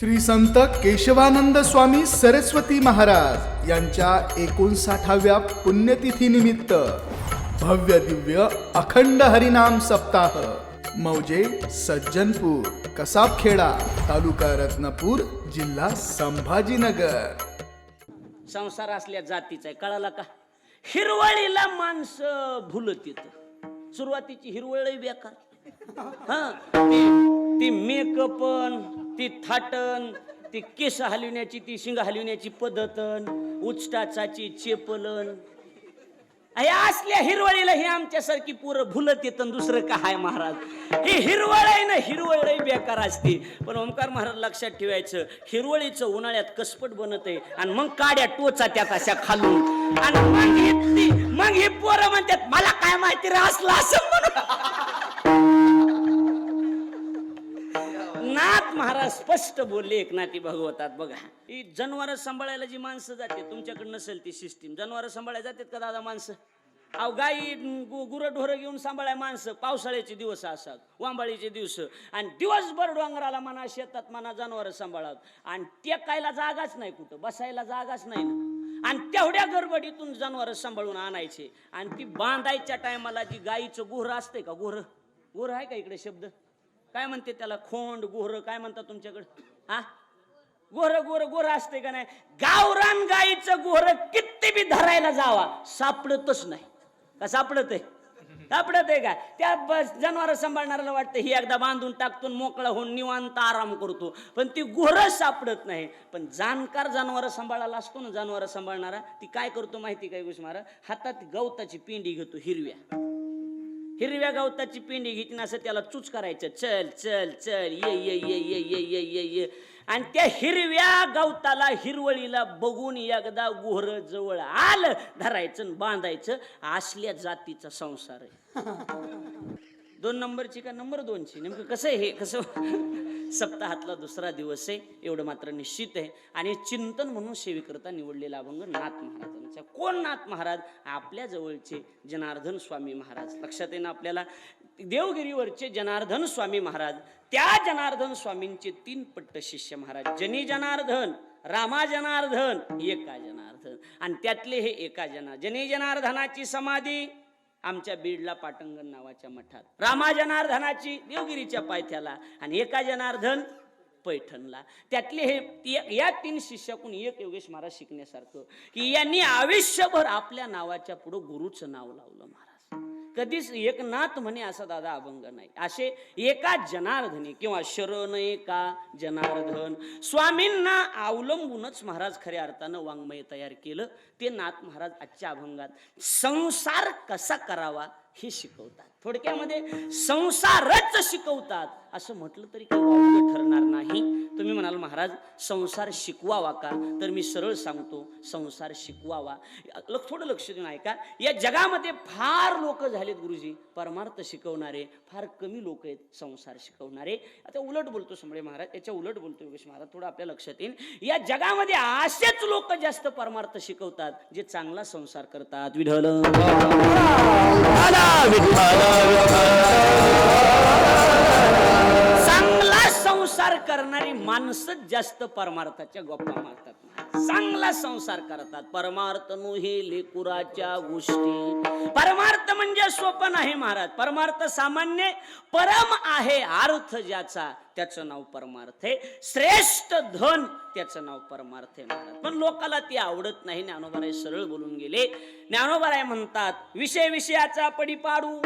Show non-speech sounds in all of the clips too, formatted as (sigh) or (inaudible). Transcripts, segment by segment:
श्री संत केशवानंद स्वामी सरस्वती महाराज यांच्या एकोणसाठाव्या पुण्यतिथी निमित्त भव्य दिव्य अखंड हरिनाम सप्ताह मौजे सज्जनपूर कसाबखेडा तालुका रत्नापूर जिल्हा संभाजीनगर. संसार असल्या जातीचा आहे कळाला का? हिरवळीला माणसं भुलत येत सुरुवातीची हिरवळी बेकार. हा ती मेकअप ती थाटन ती केस हलविण्याची ती शिंग हलविण्याची पद्धतन उचटाचाची चेपलन. हे असल्या हिरवळीला हे आमच्यासारखी पोरं भुलत येतं दुसरं काय महाराज? हे हिरवळ आहे ना हिरवळ बेकार असते. पण ओंकार महाराज लक्षात ठेवायचं हिरवळीचं उन्हाळ्यात कसपट बनत आहे आणि मग काड्या टोचा त्यात अशा खालून. आणि मग हे मग हे पोरं म्हणतात मला काय माहिती रे असलं असं म्हणून. नाथ महाराज स्पष्ट बोलले एकनाथी भागवतात बघा. ही जनावर सांभाळायला जी माणसं जाते तुमच्याकडे नसेल ती सिस्टीम जनावर सांभाळायला जातात का दादा माणसं? अहो गाई गुरंढोरं घेऊन सांभाळाय माणसं पावसाळ्याचे दिवस असतात वांबाळीचे दिवस. आणि दिवसभर डोंगराला म्हणा शेतात म्हणा जनावर सांभाळत आणि टेकायला जागाच नाही कुठं बसायला जागाच नाही ना. आणि तेवढ्या गडबडीतून जनावर सांभाळून आणायचे. आणि ती बांधायच्या टायमाला जी गाईचं गुहर असतंय का गुहर गुहर आहे का इकडे शब्द? काय म्हणते त्याला? खोंड गोहर काय म्हणतात तुमच्याकडे? हा? गोहर गोर गोर असते का नाही? गावरान गाईचं गोहर किती बी धरायला जावा सापडतच नाही. का सापडत आहे सापडत आहे का? त्या जनावर सांभाळणाऱ्याला वाटतं ही एकदा बांधून टाकतो मोकळा होऊन निवांत आराम करतो. पण ती गोहर सापडत नाही. पण जाणकार जनावर सांभाळायला असतो ना जनावर सांभाळणारा ती काय करतो माहिती काय गोष्ट मारा हातात गवताची पिंडी घेतो हिरव्या. हिरव्या गवताची पिंडी घेतली असं त्याला चूच करायचं. चल चल चल ये ये ये ये ये ये ये ये. आणि त्या हिरव्या गवताला हिरवळीला बघून एकदा गुहर जवळ आलं धरायचं आणि बांधायचं. असल्या जातीचा संसार आहे. (laughs) दोन नंबरची का नंबर दोनची? नेमकं कसं हे? कसं? सप्ताहातला दुसरा दिवस आहे एवढं मात्र निश्चित आहे. आणि चिंतन म्हणून सेवेकरता निवडलेला अभंग नाथ महाराजांचा कोण नाथ महाराज? आपल्या जवळचे जनार्दन स्वामी महाराज. लक्षात येणं आपल्याला. देवगिरीवरचे जनार्दन स्वामी महाराज त्या जनार्दन स्वामींचे तीन पट्ट शिष्य महाराज. जनी जनार्दन रामा जनार्दन एका जनार्दन. आणि त्यातले हे एका जना. जनी जनार्दनाची समाधी आमच्या बीडला पाटंगण नावाच्या मठात. रामा जनार्दनाची देवगिरीच्या पायथ्याला आणि एका जनार्दन पैठणला. त्यातले हे या तीन शिष्याकून एक योगेश महाराज शिकण्यासारखं की यांनी आयुष्यभर आपल्या नावाच्या पुढं गुरुचं नाव लावलं महाराज. कधीच एकनाथ म्हणे असा दादा अभंग नाही. असे एका जनार्दनी किंवा शरण एका जनार्दन स्वामींना अवलंबूनच महाराज खऱ्या अर्थानं वाङ्मय तयार केलं. ते नाथ महाराज आजच्या अभंगात संसार कसा करावा हे शिकवतात. थोडक्यामध्ये संसारच शिकवतात. असं म्हटलं तरी काही वावगं ठरणार नाही. तुम्ही म्हणाल महाराज संसार शिकवावा का? तर मी सरळ सांगतो संसार शिकवावा. थोडं लक्ष देऊन ऐका. या जगामध्ये फार लोक झालेत गुरुजी. परमार्थ शिकवणारे फार कमी लोक आहेत संसार शिकवणारे. आता उलट बोलतो समळे महाराज याच्या उलट बोलतो योगेश महाराज थोडं आपल्या लक्षात येईल. या जगामध्ये असेच लोक जास्त परमार्थ शिकवतात जे चांगला संसार करतात. विढल चांगला संसार करणारी माणसं जास्त परमार्थाच्या गप्पा मारतात. चांगला संसार करतात. परमार्थ नुहे लेकुराच्या गोष्टी. परमार्थ म्हणजे सोपं नाही महाराज. परमार्थ सामान्य परम आहे अर्थ ज्याचा त्याचं नाव परमार्थ आहे. श्रेष्ठ धन त्याचं नाव परमार्थ आहे महाराज. पण लोकाला ती आवडत नाही. ज्ञानोबाराय सरळ बोलून गेले. ज्ञानोबाराय म्हणतात विषय विषयाचा पडी पाडू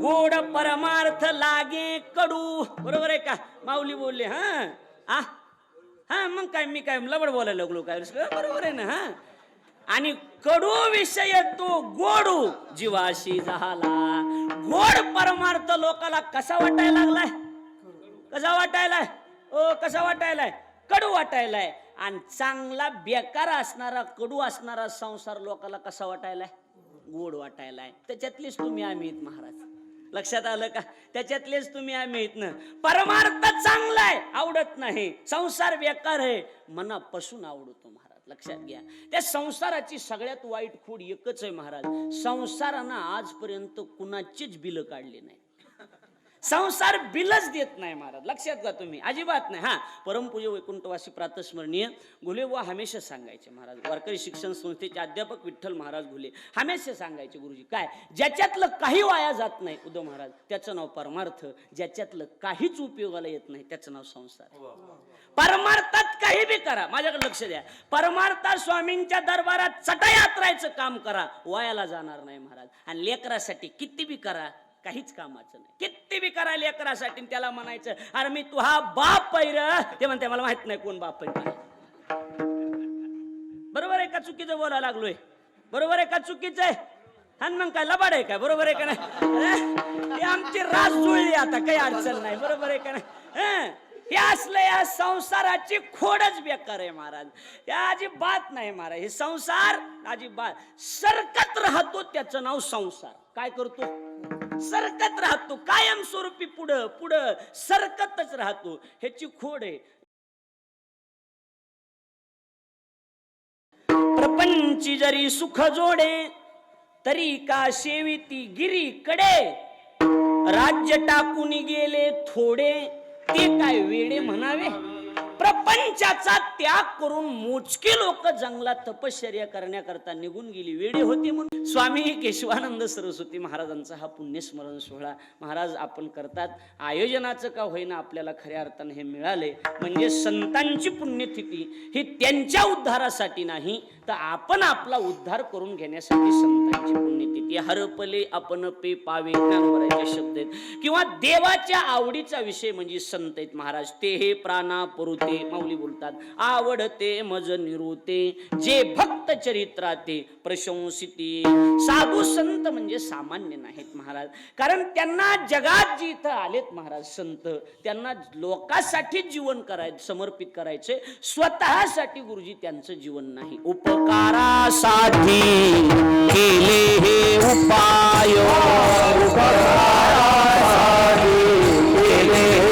गोड परमार्थ लागे कडू. बरोबर आहे का? माऊली बोलले हा आ हा मग काय मी काय लबड बोलायला लागलो काय? बरोबर आहे ना हा. आणि कडू विषय तो गोडू. जीवाशी झाला. गोड परमार्थ लोकाला कसा वाटायला लागलाय? कसा वाटायलाय? ओ कसा वाटायलाय? कडू वाटायलाय. आणि चांगला बेकार असणारा कडू असणारा संसार लोकाला कसा वाटायलाय? गोड वाटायलाय. त्याच्यातलीच तुम्ही आम्ही महाराज. लक्षात आलं का? त्याच्यातलेच तुम्ही आम्ही येत ना. परमार्थ चांगलाय आवडत नाही. संसार बेकार आहे. मनापासून आवडतो महाराज. लक्षात घ्या. त्या संसाराची सगळ्यात वाईट खोड एकच आहे महाराज. संसारानं आजपर्यंत कुणाचीच बिलं काढली नाही. संसार बिलच देत नाही महाराज. लक्षात घ्या तुम्ही. अजिबात नाही. हा परमपूज्य वैकुंठवासी प्रातस्मरणीय घुले व हमेशा सांगायचे महाराज. वारकरी शिक्षण संस्थेचे अध्यापक विठ्ठल महाराज घुले हमेशा सांगायचे गुरुजी. काय? ज्याच्यातलं काही वाया जात नाही उद्धव महाराज त्याचं नाव परमार्थ. ज्याच्यातलं काहीच उपयोगाला येत नाही त्याचं नाव संसार. परमार्थात काही बी करा. माझ्याकडे लक्ष द्या. परमार्था स्वामींच्या दरबारात चटा यात्रायचं काम करा. वयाला जाणार नाही महाराज. आणि लेकरासाठी किती बी करा काहीच कामाचं नाही. किती बी करा लेकरासाठी त्याला म्हणायचं अरे मी तू हा बाप पैर ते म्हणते मला माहीत नाही कोण बाप पैर बरोबर आहे का चुकीचं बोलायला लागलोय? बरोबर आहे का चुकीचं आहे? हा मग काय लबाड आहे काय? बरोबर आहे का नाही? आमची रास जुळली आता काही अडचण नाही. बरोबर आहे का नाही? हे असलं या संसाराची खोडच बेकार आहे महाराज. या अजिबात नाही महाराज. हे संसार अजिबात. सरकत राहतो त्याचं नाव संसार. काय करतो? सरकत राहतो. कायमस्वरूपी पुढं पुढं सरकतच राहतो. ह्याची खोड आहे. प्रपंची जरी सुख जोडे तरी का सेविती गिरी कडे राज्य टाकून गेले थोडे ते काय वेडे म्हणावे? प्रपंचाचा त्याग करून मोजके लोक जंगलात तपश्चर्या करण्याकरता निघून गेली. वेळी होती म्हणून. स्वामी केशवानंद सरस्वती महाराजांचा हा पुण्यस्मरण सोहळा महाराज आपण करतात. आयोजनाचं का होईना आपल्याला खऱ्या अर्थानं हे मिळाले. म्हणजे संतांची पुण्यतिथी ही त्यांच्या उद्धारासाठी नाही तर आपण आपला उद्धार करून घेण्यासाठी संतांची पुण्यतिथी. हरपले आपण पे पावे ज्ञानवराचे शब्द आहेत. किंवा देवाच्या आवडीचा विषय म्हणजे संत आहेत महाराज. ते हे प्राणा परुते माऊली बोलतात. आवडते मज निरुते जे भक्त चरित्राते प्रशंसिते. साधू संत म्हणजे सामान्य नाहीत महाराज. कारण त्यांना जगात जी इथं आलेत महाराज संत त्यांना लोकांसाठी जीवन करायचं समर्पित करायचे स्वतःसाठी गुरुजी त्यांचं जीवन नाही. उपकारासाठी केले हे उपाय. उपकारासाठी केले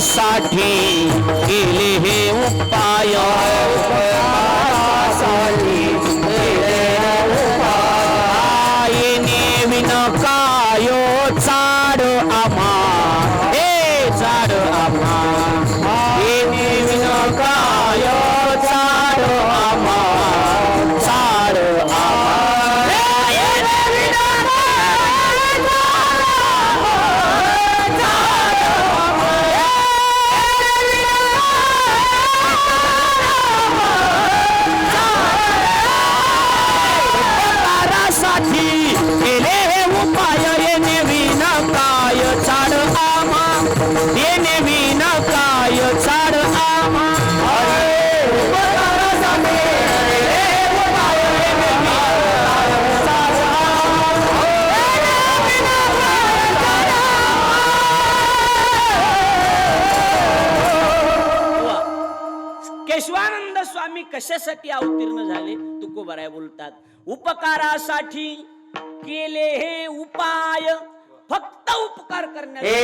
साठी केले हे उपाय. केशवानंद स्वामी कशासाठी अवतीर्ण झाले? तुकोबराय बोलतात उपकारासाठी केले हे उपाय फक्त उपकार करण्यासाठी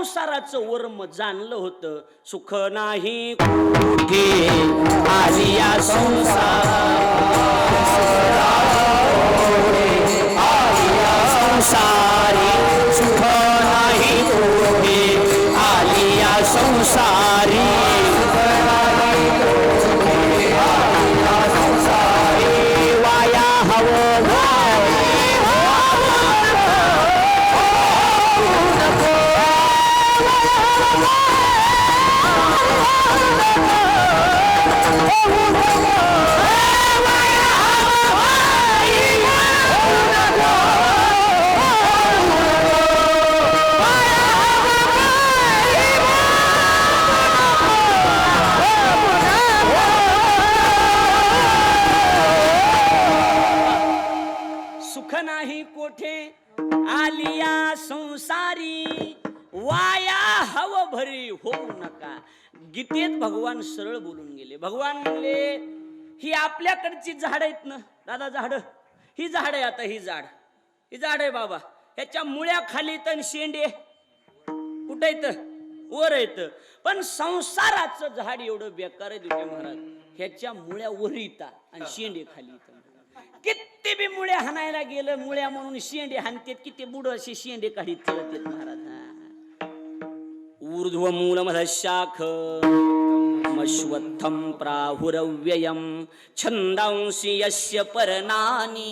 संसाराचं वर्म जाणलं होतं. सुख नाही. कुठे आली या संसारी सुख नाही कुठे आली या संसारी. नाही कोठे? आलिया संसारी वाया हव भरी होऊ नका. गीतेत भगवान सरळ बोलून गेले. भगवान म्हणले ही आपल्याकडची झाड आहेत ना दादा झाड? ही झाड आहे आता ही झाड. ही झाड आहे बाबा. ह्याच्या मुळ्या खाली तन शेंडे. कुठं येत वर येत पण संसाराचं झाड एवढं बेकार आहे दुटे महाराज. ह्याच्या मुळ्या वर येतात आणि शेंडे खाली येतात किती बी मुळ्या हाणायला गेलं मुळ्या म्हणून शेंडे हाणतेत किती बुड असे शेंडे काढीत चलत महाराज. ऊर्ध्व मूलमध शाख मश्वत्थम प्राहुरव्ययम छंदांशी यस्य परनानी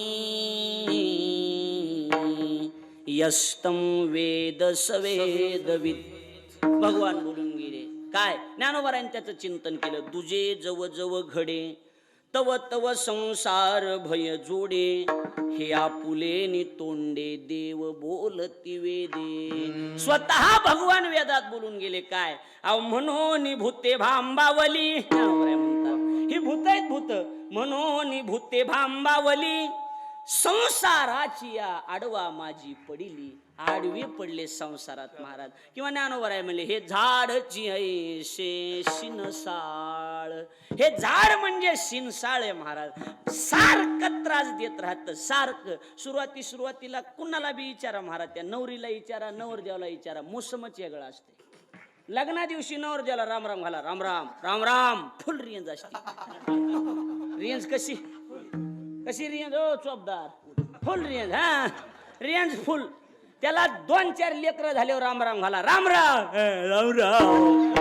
यस्तम वेद सवेदवित। भगवान बोलून गेले. काय? ज्ञानोबरांनी त्याचं चिंतन केलं. तुझे जव जव घडे. तव तव संसार भय जोडे हे आपुले तोंडे देव बोलती वेदे. स्वतः भगवान वेदात बोलून गेले काय? अहो म्हणून भूते भांबावली. म्हणतात ही भूत आहेत भूत. म्हणून भूते भांबावली. संसाराची या आडवा माझी पडिली. आडवी पडले संसारात महाराज. किंवा ज्ञानोबर आहे म्हणले हे झाडची ऐशे शिनसाळ हे झाड म्हणजे शिनसाळ आहे महाराज. सारखं त्रास देत राहत सारखं. सुरुवाती सुरुवातीला कुणाला बी विचारा महाराज त्या नवरीला विचारा नवरदेवाला विचारा मोसमच वेगळा असते लग्ना दिवशी नवरदेवाला राम राम घाला राम राम राम राम फुल रेंज असते. रेंज कशी? कशी रेंज? ओ चोपदार. फुल रेंज हा. Range full. त्याला दोन चार लेकर झाल्यावर राम राम घाला. राम राम! अं, राम राम!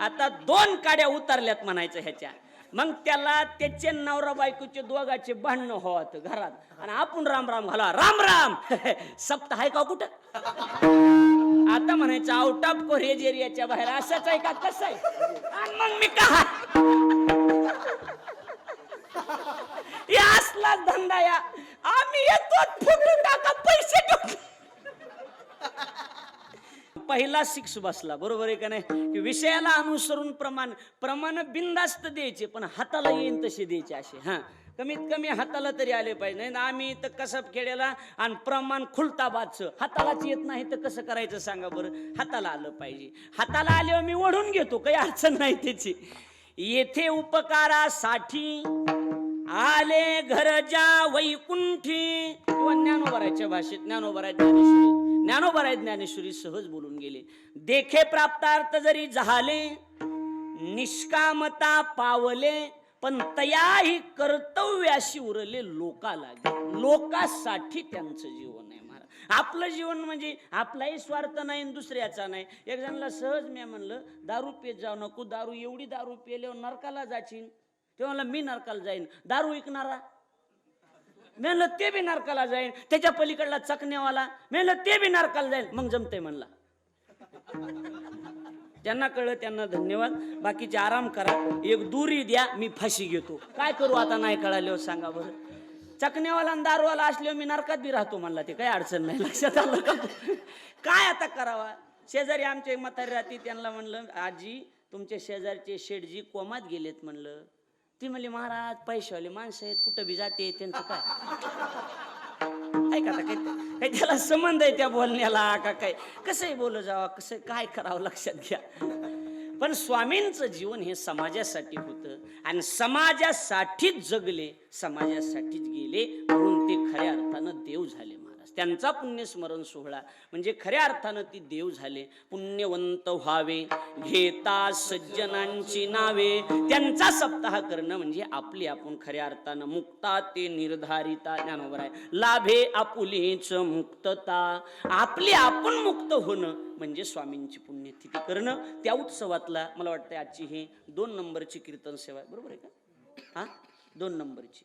आता दोन काड्या उतरल्यात म्हणायचं ह्याच्या. मग त्याला त्याचे नवरा बायकोचे दोघाचे भांडणं होत घरात. आणि आपण राम राम घाला. राम राम! (laughs) सप्त आहे का कुठं? आता म्हणायचं आउट ऑफ कोरियज एरियाच्या बाहेर. असंच आहे का? कसं आहे? आणि मग मी का? (laughs) या असला धंदा या. आम्ही येतो फुटून टाका पैसे पहिला सिक्स बसला बरोबर आहे का नाही? की विषयाला अनुसरून प्रमाण प्रमाण बिंदास्त द्यायचे पण हाताला येईन तसे द्यायचे असे हा. कमीत कमी हाताला तरी आले पाहिजे नाही आम्ही तर कसब खेड्याला आणि प्रमाण खुलताबादचं हातालाच येत नाही तर कसं करायचं सांगा बरं? हाताला आलं पाहिजे. हाताला आल्यावर मी ओढून घेतो काही अडचण नाही त्याची. येथे उपकारासाठी आले घरच्या वैकुंठी. किंवा ज्ञानोबराच्या भाषेत ज्ञानोबराय ज्ञानेश्वरी. ज्ञानोबराय ज्ञानेश्वरी सहज बोलून गेले. देखे प्राप्तार्थ जरी झाले निष्कामता पावले पण तयाही कर्तव्याशी उरले लोका लागे लोकासाठी त्यांचं जीवन आहे महाराज. आपलं जीवन म्हणजे आपलाही स्वार्थ नाही दुसऱ्याचा नाही. एक जणाला सहज मी म्हणलं दारू पेत जाऊ नको दारू एवढी दारू पेल्यावर नरकाला जाचीन. ते म्हणलं मी नरकाला जाईन. दारू विकणारा? मी म्हणलं ते बी नरकाला जाईन. त्याच्या पलीकडला चकण्यावाला? मी म्हणलं ते बी नरकाला जाईल मग जमते म्हणला. त्यांना कळलं त्यांना धन्यवाद. बाकीचे आराम करा. एक दुरी द्या मी फाशी घेतो. काय करू आता? नाही कळाल्यावर सांगा बरं. चकण्यावाला आणि दारूवाला असल्यावर मी नरकात बी राहतो म्हणला ते. काही अडचण नाही. लक्षात आलं का? काय आता करावा? शेजारी आमचे म्हातारी राहते. त्यांना म्हणलं आजी तुमच्या शेजारचे शेठजी कोमात गेलेत म्हणलं. ती म्हणली महाराज पैशावाले माणसं आहेत कुठं बी जाते त्यांचं काय? ऐका काही काही त्याला संबंध आहे त्या बोलण्याला का काय? कसंही बोल जावं कसं काय करावं लक्षात घ्या. पण स्वामींचं जीवन हे समाजासाठी होतं आणि समाजासाठीच जगले समाजासाठीच गेले म्हणून ते खऱ्या अर्थानं देव झाले. त्यांचा पुण्यस्मरण सोहळा. म्हणजे खऱ्या अर्थानं ती देव झाले. पुण्यवंत व्हावे घेता सज्जनांची नावे. त्यांचा सप्ताह करणं म्हणजे आपली आपण खऱ्या अर्थानं मुक्ता ते निर्धारिता. ज्ञानोबर आहे. लाभे आपुलीच मुक्तता. आपली आपण मुक्त होणं म्हणजे स्वामींची पुण्यतिथी करणं. त्या उत्सवातला मला वाटतं आजची ही दोन नंबरची कीर्तन सेवा आहे. बरोबर आहे का? हा? दोन नंबरची.